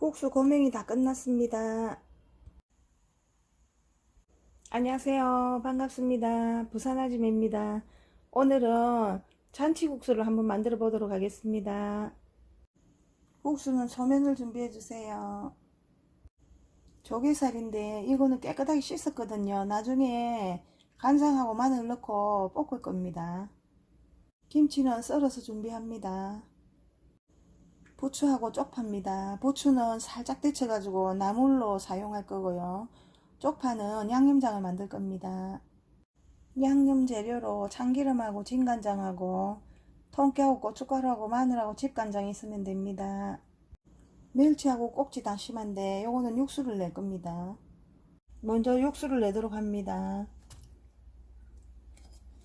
국수 고명이 다 끝났습니다. 안녕하세요. 반갑습니다. 부산 아줌입니다. 오늘은 잔치국수를 한번 만들어 보도록 하겠습니다. 국수는 소면을 준비해 주세요. 조개살인데 이거는 깨끗하게 씻었거든요. 나중에 간장하고 마늘 넣고 볶을 겁니다. 김치는 썰어서 준비합니다. 부추하고 쪽파입니다. 부추는 살짝 데쳐가지고 나물로 사용할 거고요. 쪽파는 양념장을 만들 겁니다. 양념 재료로 참기름하고 진간장하고 통깨하고 고춧가루하고 마늘하고 집간장 있으면 됩니다. 멸치하고 꼭지 다심한데 요거는 육수를 낼 겁니다. 먼저 육수를 내도록 합니다.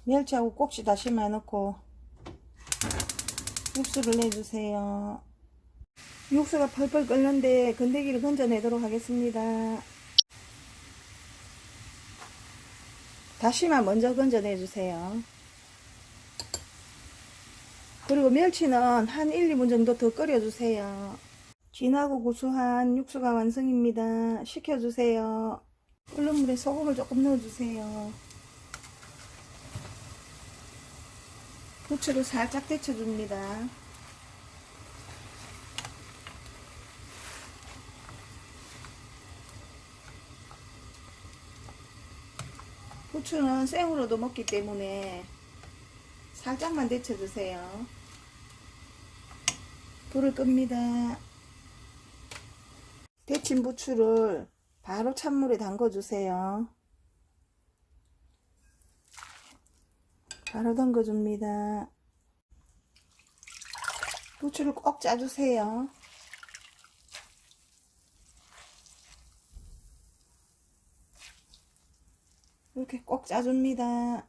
멸치하고 꼭지 다심아 넣고 육수를 내주세요. 육수가 펄펄 끓는데 건더기를 건져내도록 하겠습니다. 다시마 먼저 건져내주세요. 그리고 멸치는 한 1, 2분 정도 더 끓여주세요. 진하고 구수한 육수가 완성입니다. 식혀주세요. 끓는 물에 소금을 조금 넣어주세요. 부추를 살짝 데쳐줍니다. 부추는 생으로도 먹기 때문에 살짝만 데쳐주세요. 불을 끕니다. 데친 부추를 바로 찬물에 담궈주세요. 바로 담궈줍니다. 부추를 꼭 짜주세요. 이렇게 꼭 짜줍니다.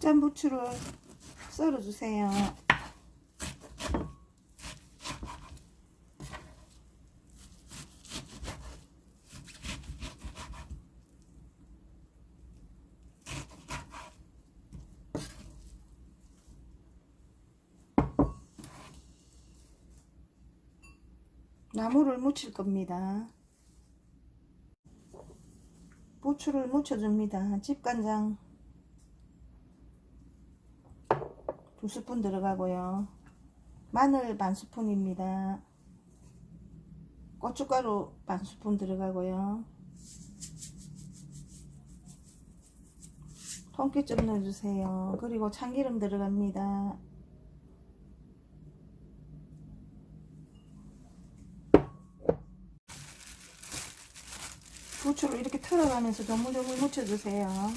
짠 부추를 썰어주세요. 나무를 묻힐 겁니다. 부추를 묻혀줍니다. 집간장 두 스푼 들어가고요. 마늘 반 스푼입니다. 고춧가루 반 스푼 들어가고요. 통깨 좀 넣어주세요. 그리고 참기름 들어갑니다. 부추를 이렇게 털어가면서 조물조물 묻혀주세요.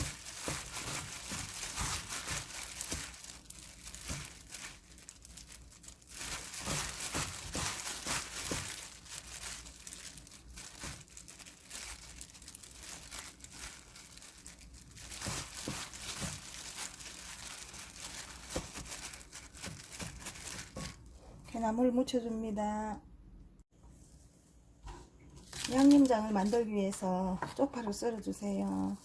나물 묻혀줍니다. 양념장을 만들기 위해서 쪽파를 썰어주세요.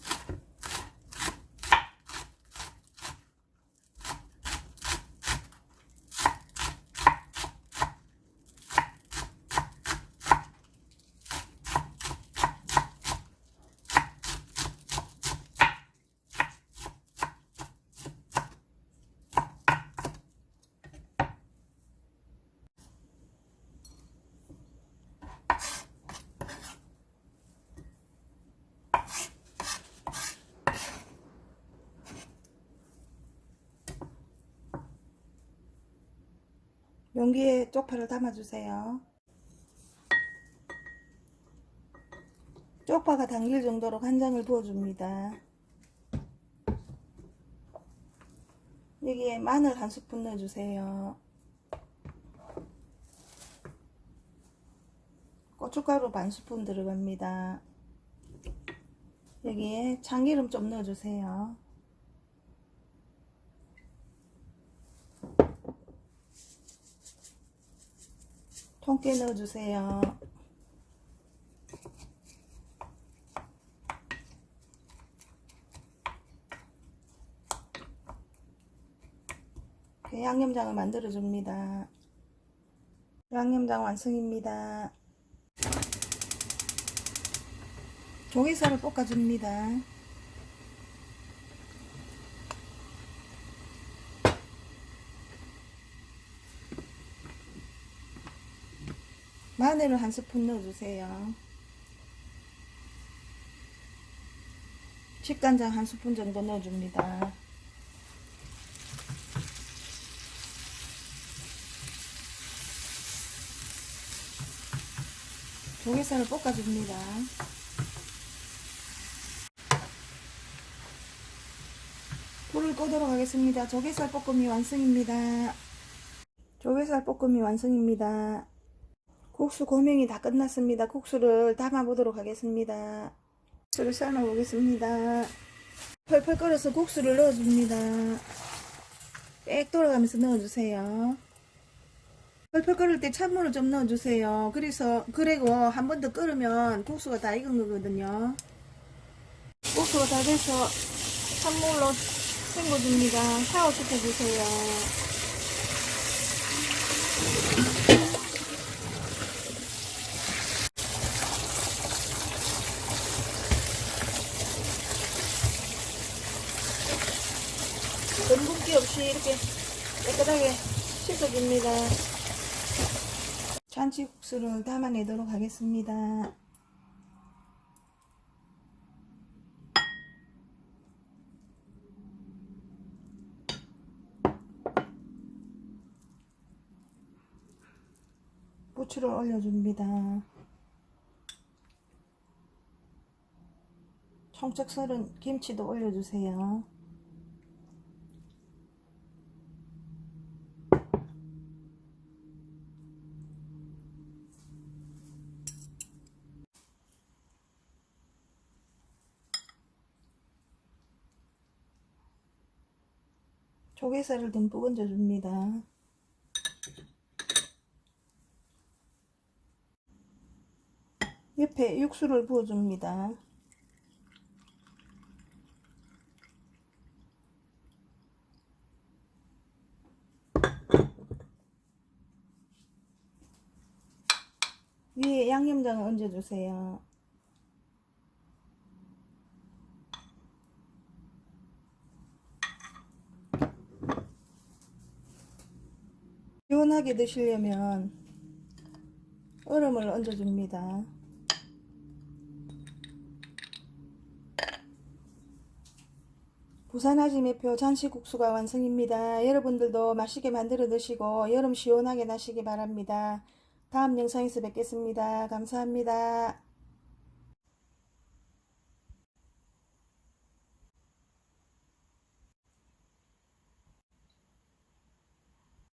용기에 쪽파를 담아주세요. 쪽파가 당길 정도로 간장을 부어줍니다. 여기에 마늘 한 스푼 넣어주세요. 고춧가루 반 스푼 들어갑니다. 여기에 참기름 좀 넣어주세요. 통깨 넣어주세요. 양념장을 만들어 줍니다. 양념장 완성입니다. 조개살을 볶아줍니다. 마늘을 한 스푼 넣어주세요. 식간장 한 스푼 정도 넣어줍니다. 조개살을 볶아줍니다. 불을 끄도록 하겠습니다. 조개살 볶음이 완성입니다. 조개살 볶음이 완성입니다. 국수 고명이 다 끝났습니다. 국수를 담아 보도록 하겠습니다. 국수를 삶아 보겠습니다. 펄펄 끓여서 국수를 넣어줍니다. 빽 돌아가면서 넣어주세요. 펄펄 끓을 때 찬물을 좀 넣어주세요. 그래서 그리고 한 번 더 끓으면 국수가 다 익은 거거든요. 국수가 다 돼서 찬물로 헹궈줍니다. 샤워 시켜주세요. 전분기 없이 이렇게 깨끗하게 씻어줍니다. 잔치국수를 담아내도록 하겠습니다. 부추를 올려줍니다. 청적 썰은 김치도 올려주세요. 조개살을 듬뿍 얹어줍니다. 옆에 육수를 부어줍니다. 위에 양념장을 얹어주세요. 시원하게 드시려면 얼음을 얹어줍니다. 부산 아지매표 잔치국수가 완성입니다. 여러분들도 맛있게 만들어 드시고 여름 시원하게 나시기 바랍니다. 다음 영상에서 뵙겠습니다. 감사합니다.